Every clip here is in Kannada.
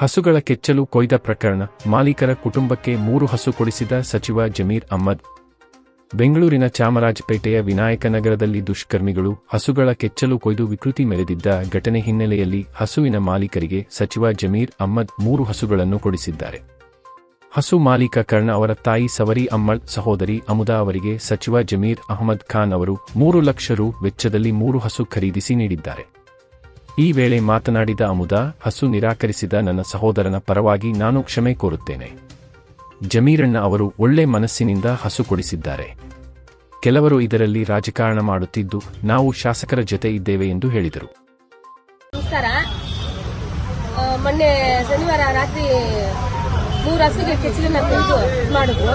ಹಸುಗಳ ಕೆಚ್ಚಲು ಕೊಯ್ದ ಪ್ರಕರಣ. ಮಾಲೀಕರ ಕುಟುಂಬಕ್ಕೆ ಮೂರು ಹಸು ಕೊಡಿಸಿದ ಸಚಿವ ಜಮೀರ್ ಅಹ್ಮದ್. ಬೆಂಗಳೂರಿನ ಚಾಮರಾಜಪೇಟೆಯ ವಿನಾಯಕನಗರದಲ್ಲಿ ದುಷ್ಕರ್ಮಿಗಳು ಹಸುಗಳ ಕೆಚ್ಚಲು ಕೊಯ್ದು ವಿಕೃತಿ ಮೆರೆದಿದ್ದ ಘಟನೆ ಹಿನ್ನೆಲೆಯಲ್ಲಿ ಹಸುವಿನ ಮಾಲೀಕರಿಗೆ ಸಚಿವ ಜಮೀರ್ ಅಹ್ಮದ್ ಮೂರು ಹಸುಗಳನ್ನು ಕೊಡಿಸಿದ್ದಾರೆ. ಹಸು ಮಾಲೀಕ ಕರ್ಣ ಅವರ ತಾಯಿ ಸವರಿ ಅಮ್ಮಳ್ ಸಹೋದರಿ ಅಮುದಾ ಅವರಿಗೆ ಸಚಿವ ಜಮೀರ್ ಅಹ್ಮದ್ ಖಾನ್ ಅವರು ಮೂರು ಲಕ್ಷ ರು ವೆಚ್ಚದಲ್ಲಿ ಮೂರು ಹಸು ಖರೀದಿಸಿ ನೀಡಿದ್ದಾರೆ. ಈ ವೇಳೆ ಮಾತನಾಡಿದ ಅಮುದಾ, ಹಸು ನಿರಾಕರಿಸಿದ ನನ್ನ ಸಹೋದರನ ಪರವಾಗಿ ನಾನು ಕ್ಷಮೆ ಕೋರುತ್ತೇನೆ. ಜಮೀರಣ್ಣ ಅವರು ಒಳ್ಳೆ ಮನಸ್ಸಿನಿಂದ ಹಸು ಕೊಡಿಸಿದ್ದಾರೆ. ಕೆಲವರು ಇದರಲ್ಲಿ ರಾಜಕಾರಣ ಮಾಡುತ್ತಿದ್ದು, ನಾವು ಶಾಸಕರ ಜೊತೆ ಇದ್ದೇವೆ ಎಂದು ಹೇಳಿದರು. ಮೊನ್ನೆ ಶನಿವಾರ ರಾತ್ರಿ ಮೂರು ಹಸುಗೆ ಕೆಚ್ಚಲನ್ನ ಇದ್ ಮಾಡಿದ್ರು.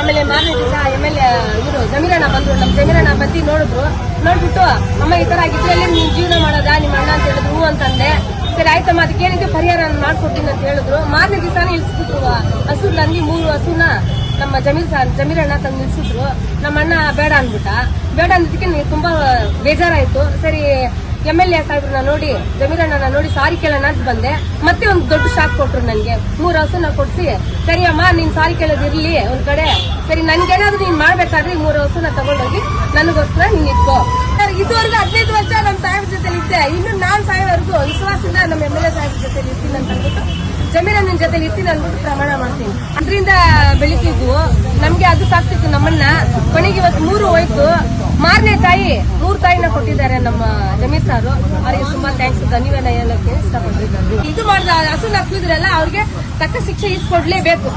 ಆಮೇಲೆ ಮಾರನೇ ದಿವಸ ಎಂ ಎಲ್ ಇವರು ಜಮೀರಣ್ಣ ಬಂದ್ರು. ನಮ್ಮ ಜಮೀರಣ್ಣ ಬಂದು ನೋಡಿದ್ರು. ನೋಡ್ಬಿಟ್ಟು, ಅಮ್ಮ, ಈ ತರ ಆಗಿದ್ರಲ್ಲಿ ನೀನ್ ಜೀವನ ಮಾಡೋದಾ? ನಿಮ್ಮ ಅಣ್ಣ ಅಂತ ಹೇಳಿದ್ರು ಹೂ ಅಂತಂದೆ. ಸರಿ, ಆಯ್ತಮ್ಮ, ಅದಕ್ಕೆ ಏನಿದೆ? ಪರಿಹಾರ ಮಾಡ್ಕೊಡ್ತೀನಿ ಅಂತ ಹೇಳಿದ್ರು. ಮಾರನೇ ದಿವಸನೇ ಇಳಿಸ್ಬಿಟ್ರು ಹಸು ನನಗೆ ಮೂರು ಹಸುನ ನಮ್ಮ ಜಮೀರ್ ಸಾ, ಜಮೀರಣ್ಣ ತಂದು ನಿಲ್ಸಿದ್ರು ನಮ್ಮ ಅಣ್ಣ ಬೇಡ ಅಂದ್ಬಿಟ್ಟ. ಬೇಡ ಅಂದಿದ್ದಕ್ಕೆ ತುಂಬಾ ಬೇಜಾರಾಯಿತು. ಸರಿ ಎಂ ಎಲ್ ಎ ಸಾಹೇಬ್ರನ್ನ ನೋಡಿ, ಜಮೀರಣ್ಣನ ನೋಡಿ ಸಾರಿ ಕೇಳೋಣ ಅಂತ ಬಂದೆ. ಮತ್ತೆ ಒಂದು ದೊಡ್ಡ ಶಾಕ್ ಕೊಟ್ರು ನನಗೆ. ಮೂರು ಹಸುನ ಕೊಡ್ಸಿ ಸರಿ ಅಮ್ಮ ನೀನ್ ಸಾರಿ ಕೇಳೋದು ಇರ್ಲಿ ಒಂದ್ ಕಡೆ. ಸರಿ, ನನ್ಗೇನಾದ್ರೂ ನೀನ್ ಮಾಡ್ಬೇಕಾದ್ರೆ ಈ ಮೂರು ಹಸುನ ತಗೊಂಡೋಗಿ ನನಗೋಸ್ಕರ ನೀನ್ ಇಟ್ಕೋ. ಇದುವರೆಗೂ ಹದಿನೈದು ವರ್ಷ ನಮ್ಮ ಸಾಹೇಬ್ರ ಜೊತೆ ಇದ್ದೆ. ಇನ್ನು ನಾನು ಸಾಯೋವರೆಗೂ ವಿಶ್ವಾಸದಿಂದ ನಮ್ಮ ಎಂ ಎಲ್ ಎ ಸಾಹೇಬ್ರ ಜೊತೆ ಇರ್ತೀನಿ ಅಂತ ಅಂದ್ಬಿಟ್ಟು, ಜಮೀರಣ್ಣನ ಜೊತೆ ಇರ್ತೀನಿ ಅಂದ್ಬಿಟ್ಟು ಪ್ರಮಾಣ ಮಾಡ್ತೀನಿ. ಅದರಿಂದ ಬೆಳಿತಿದ್ವು ನಮ್ಗೆ ಅದು ಸಾಕ್ತಿತ್ತು ನಮ್ಮನ್ನ. ಕೊನೆಗೆ ಇವತ್ತು ಮೂರು ಹೋಯ್ತು. ಮಾರನೇ ತಾಯಿ, ಮೂರು ತಾಯಿನ ಕೊಟ್ಟಿದ್ದಾರೆ ನಮ್ಮ ಜಮೀರ್ ಸಾರು ಅವರಿಗೆ ತುಂಬಾ ಥ್ಯಾಂಕ್ಸ್ ಧನ್ಯವಾದ ಹೇಳಕ್ಕೆ ಇಷ್ಟಪಟ್ಟಿದ್ದಾರೆ ಇದು ಮಾಡಿದ ಹಸು ನಕ್ಕಿದ್ರಲ್ಲ ಅವ್ರಿಗೆ ತಕ್ಕ ಶಿಕ್ಷೆ ಇಸ್ಕೊಡ್ಲೇಬೇಕು.